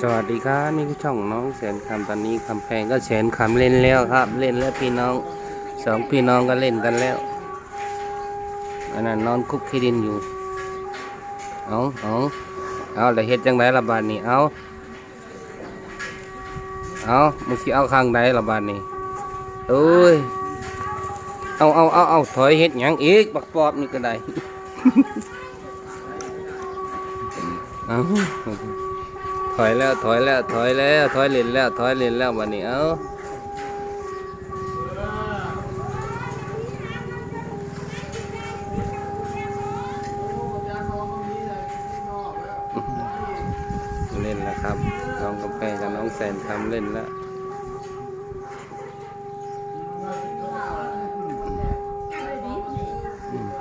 สวัสดีครับนี่คือช่องน้องแสนคำตอนนี้คำแพงก็แสนคำเล่นแล้วครับ เล่นแล้วพี่น้องสองพี่น้องก็เล่นกันแล้วอันนั้นนอนคุกขี้ดินอยู่เอาเอาเอาแล้วเฮ็ดจังไดละบาดนี้เอาเอามึงสิเอาข้างใดละบาดนี้เอ้ยเอาเอาเอาเอาถอยเฮ็ดหยังอีกบักปอบนี่ก็ได้เอา อยแล้วถอยแล้วถอยแล้วถอยเล่นแล้วถอยเล่นแล้ววันนี้เอาเล่นแล้วครับน้องกาแฟกับน้องแสนทำเล่นแล้ว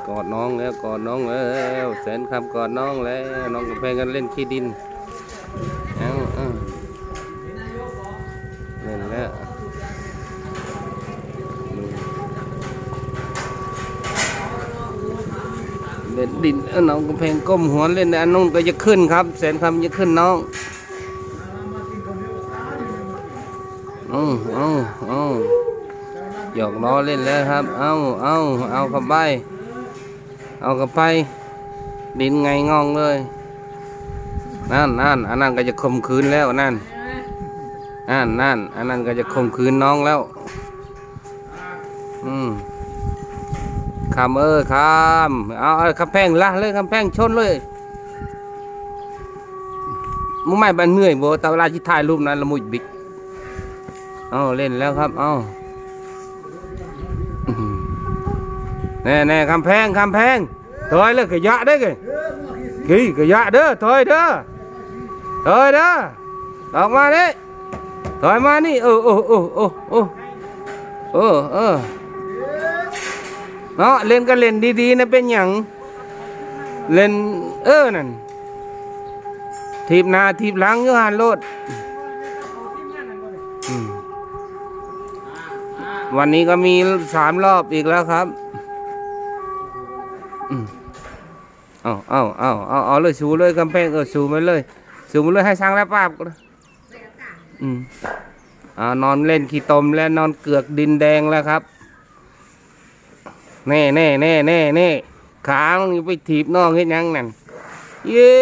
กอดน้องแล้วกอดน้องแล้วแสนคำกอดน้องแล้วน้องกาแฟกันเล่นขี้ดิน เล่นดินเอาน้องกำแพงก้มหัวเล่นอันนู้นก็จะขึ้นครับ แสนคำจะขึ้นน้องเอาเอาเอาหยอกล้อเล่นแล้วครับ เอาเอาเอาเข้าไป เอาเข้าไปดินไงงองเลย นั่นนั่นอันนั้นก็จะข่มขืนแล้วนั่น นั่นนั่นอันนั้นก็จะข่มขืนน้องแล้ว อืมคำเออคำเอาเอาคำแพงละเลยคำแพงชนเลยมึงไม่บันเหนื่อยโบแต่เวลาที่ถ่ายรูปนั้นละมุยบิ๊กเอาเล่นแล้วครับเอาแน่แน่คำแพงคำแพงถอยเลยขยะได้ไงกี่กะยะเด้อถอยเด้อถอยเด้อออกมาเดิ ถอยมานี่โอ้โอ้โอ้โอ้โอ้โอ้เออเนาะเล่นก็เล่นดีๆนะเป็นหยังเล่นเออนั่นทีบนาทีบหลังยูหันโลดวันนี้ก็มีสามรอบอีกแล้วครับอืมเอาเอาเอาเอาเอาเลยสูเลยกำแพงเออสูมาเลย สูมาเลยให้ช่างแล้วป้าบก็ อืมอ่านอนเล่นขี้ตมแล้วนอนเกือกดินแดงแล้วครับ แน่แน่แน่แน่แน่ขามึงไปถีบน้องเฮ็ดยังนั่นเย้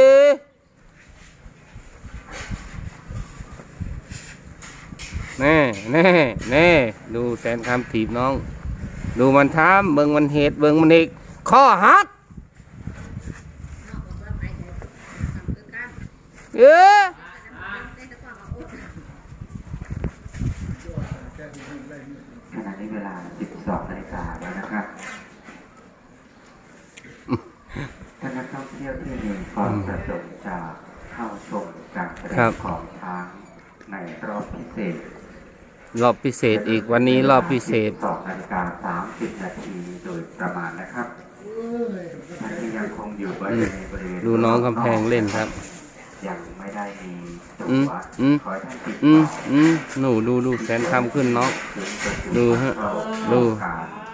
แน่แน่แน่ดูแสนคำถีบน้อง ดูมันทำเบิ่งมันเหตุเบิ่งมันอีกข้อหักเอ๊ะ ขณะนี้เวลา 12นาฬิกาแล้วนะครับท่านนักท่องเที่ยวที่มีความประสงค์จะเข้าชมการแสดงของช้างในรอบพิเศษ รอบพิเศษอีกวันนี้รอบพิเศษ12นาฬิกา30นาทีโดยประมาณนะครับท่านที่ยังคงอยู่บริเวณบริเวณดูน้องกำแพงเล่นครับยัง ไม่ได้มีอืมอืมอืมอืมหนูดูดูแสนคำขึ้นเน้องดูฮะดู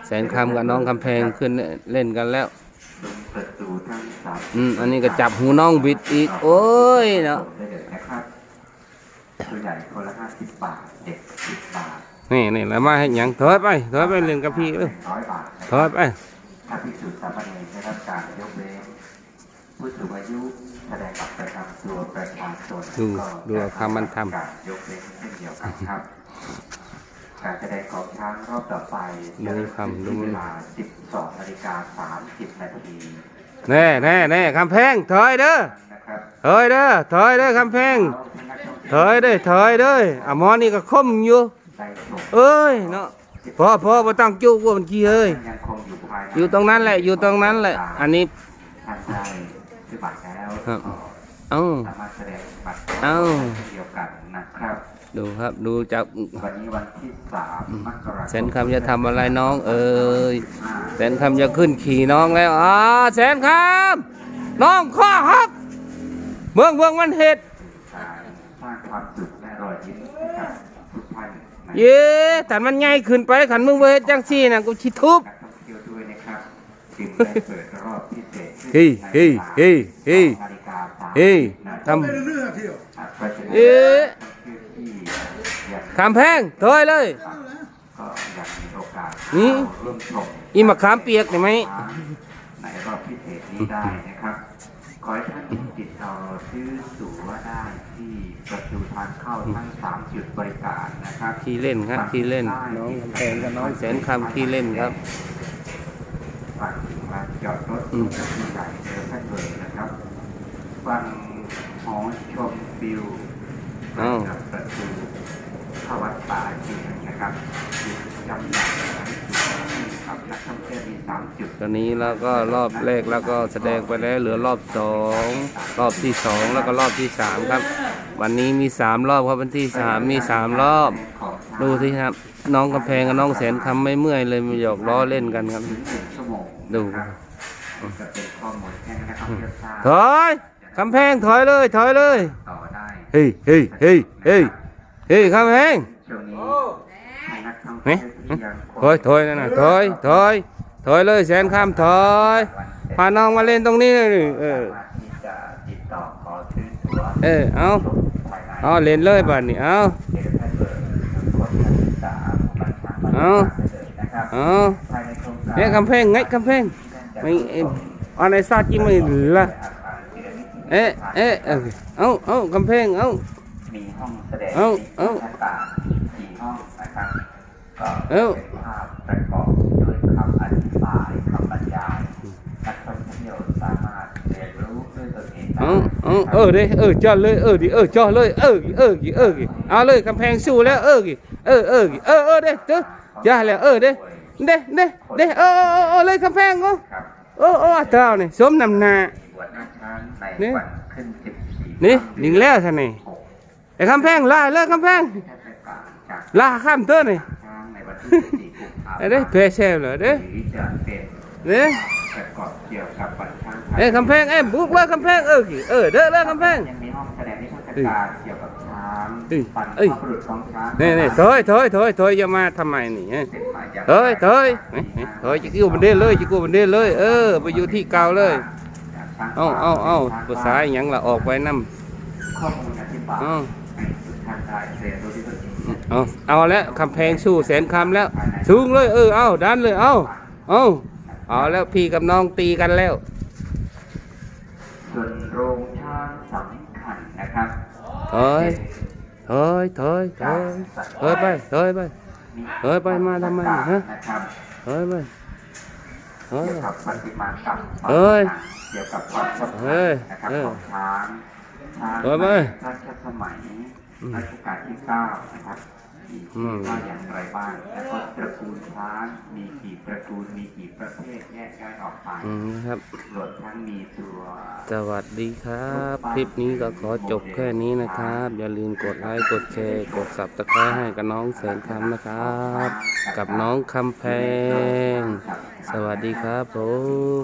แสนคำกับน้องกำแพงขึ้นเล่นกันแล้วอืมอันนี้ก็จับหูน้องบิดอีกโอ้ยเนาะได้เลยนะครับตัวใหญ่คนละห้าสิบบาทเด็กสิบบาทนี่นี่แล้วมาให้ยังถอยไปถอยไปเล่นกับพี่เอ้ยร้อถอยไปถ้าพิสูจน์สามเณรได้รับการยกเว้นผู้สูงอายุ แสดงบัตรประจำตัวประชาชนดูก็ดูเอาคำมันทำการยกเว้นเช่นเดียวกันครับการแสดงของช้างรอบต่อไปดูคำดูเวลา 12นาฬิกา30นาทีแน่แน่แน่คำแพงถอยเด้อนะครับถอยเด้อถอยเด้อคำแพงถอยเด้อถอยเด้ออะหมอนี่ก็คมอยู่ได้ชมเอ้ยเนาะพอพอมาตั้งจุกว่ามันขี้เอ้ยยังคงอยู่ภายในอยู่ตรงนั้นแหละอยู่ตรงนั้นแหละ อันนี้ ครับก็เอ้าสามารถแสดงบัตรเอ้าเช่นเดียวกันนะครับ ดูครับ ดูจากวันนี้วันที่สามมกราคมแสนคำจะทำอะไรน้องเอ้ยห้าแสนคำจะขึ้นขี่น้องแล้วอ่าแสนคำน้องข้อหักเมืองเมืองมันเห็ดการสร้างความสุขและรอยยิ้มให้กับทุกท่านในเย้แต่มันใหญ่ขึ้นไปขันมึงไปเฮ็ดจังซี่น่ะกูชิทุบนักท่องเที่ยวด้วยนะครับจึงได้เปิดรอบพิเศษขึ้นเฮ้ยเฮ้ยเฮ้ยเฮ้ยนาฬิกาสาม เฮ้ยนาททีำอเพราะฉะนั้นเอ๊ะพื้นที่ยังคำแพงถอยเลยก็ยังมีโอกาสนี่ร่วมชมอีมะขามเปียกเห็นไหมในรอบพิเศษนี้ได้นะครับขอให้ท่านติดต่อซื้อตั๋วได้ที่ประตูทางเข้าทั้งสามจุดบริการนะครับที่เล่นครับที่เล่นน้องกำแพงกับน้องแสนคำที่เล่นครับฝั่งลานจอดรถอืมที่ใหญ่เจอท่านเลย นะครับฝั่งหอชมวิวอ้าวกับประตูเข้าวัดป่าจริงนะครับจุดจำหน่ายทั้งจุดครับนักท่องเที่ยวมีสามจุด ตอนนี้แล้วก็รอบแรกแล้วก็แสดงไปแล้วเหลือรอบสองรอบที่สองแล้วก็รอบที่สามครับ วันนี้มีสามรอบครับวันที่สามมีสามรอบ ดูสิครับ น้องกำแพงกับน้องแสนคำไม่เมื่อยเลยมาหยอกล้อเล่นกันครับถึงหนึ่งชั่วโมงดูนะครับจะเป็นข้อมูลแค่นั้นนะครับเพื่อทราบถ อยกำแพงถอยเลยถอยเลยต่อได้เฮ้ยเฮ้ยเฮ้ยเฮ้ยเฮ้ยกำแพงช่วงนี้ให้นักท่องเฮ้เที่ยยวที่ยังคงถอยถอยนั่นน่ะถอยถอยถอยเลยแสนคำถอยพาน้องมาเล่นตรงนี้เลยนี่เออสามารถที่จะติดต่อขอซื้อตั๋วเออเอาชมภายในเอาเล่นเลยบัดนี้เอาเดี๋ยวท่านเปิดคนการศึกษาบัญชาการเอาเลยนะครับเอาภายในโครงการเนี่ยกำแพงไงกำแพงไม่เอ็มอะไรซาจิไม่ละอ เอ๊ะเอ๊ะเออเอาเอากำแพงเอามีห้องแสดงเอาเอาหน้าต่างสี่ห้องนะครับก็เอาเป็นภาพประกอบด้วยคำอธิบายคำบรรยายนักท่องเที่ยวสามารถเรียนรู้ด้วยตนเองได้เอาเอาเออเด้เออจอดเลยเออดิเออจอดเลยเออเออเออเอาเลยกำแพงสู้แล้วเออเออเออเออเออเด้เด้จ้าแล้วเออเด้เด้เด้เด้เออเออเลยกำแพงก็ครับโอ้โอ้เจ้านี่สมนำหน้าบวช นักช้างในนี่วันขึ้นสิบสี่นี่ลิงแล้วท่านนี่หกไอ้คำแพงลาเลยคำแพงเทศกาลจากลาข้ามเต้นนี่ช้างในวันที่สิบสี่กุมภาพันธ์ไอ้เด้เพเซลเหรอเด้หรือจะเป็นเด้ประกอบเกี่ยวกับวันช้างไทยไอ้คำแพงไอ้บุกเลยคำแพงเออเออเด้อเลยคำแพงยังมีห้องแสดงนิทรรศการเกี่ยวกับช้างเอ้ยปันเอ้ยพบุรุษของช้างนี่นี่ถอยถอยถอยถอยอย่ามาทำไมนี่ฮะเสร็จมาจากเฮ้ยเฮ้ยเฮ้ยเฮ้ยจะกู้บันเดนเลยจะกู้บันเดนเลยเออไปอยู่ที่เก่าเลย เอาเอาเอาภาษาอหยังละออกไปนำข้อมูลอธิบายเอาให้ทุกท่านได้เรียนรู้ด้วยตนเองเอาเอาแล้วคำแพงสู้แสนคำแล้วสูงเลยเออเอาดันเลยเอาเอาเอาแล้วพี่กับน้องตีกันแล้วส่วนโรงช้างสำคัญนะครับถอยถอยถอยถอยถอยไปถอยไปเฮ้ยไปมาทำไมเนี่ยฮะนะครับถอยไปถอย เกี่ยวไปกับปฏิมากรรมเฮ้ยเกี่ยวกับความสำเฮ้คัญยนะครับเฮ้ยของช้างช้างเฮ้ยไปรัชสมัยอืมรัชกาลที่เก้านะครับมีอืมว่าอย่างไรบ้าง แล้วก็ตระกูลช้างมีกี่ตระกูลมีกี่ประเภทแยกย้ายออกไปอืมครับรวมทั้งมีตัวสวัสดีครับ คลิปนี้ก็ขอจบแค่นี้นะครับ อย่าลืมกดไลค์กดแชร์กดสับตะไคร้ให้กับน้องแสนคำนะครับ กับน้องคำแพง สวัสดีครับผม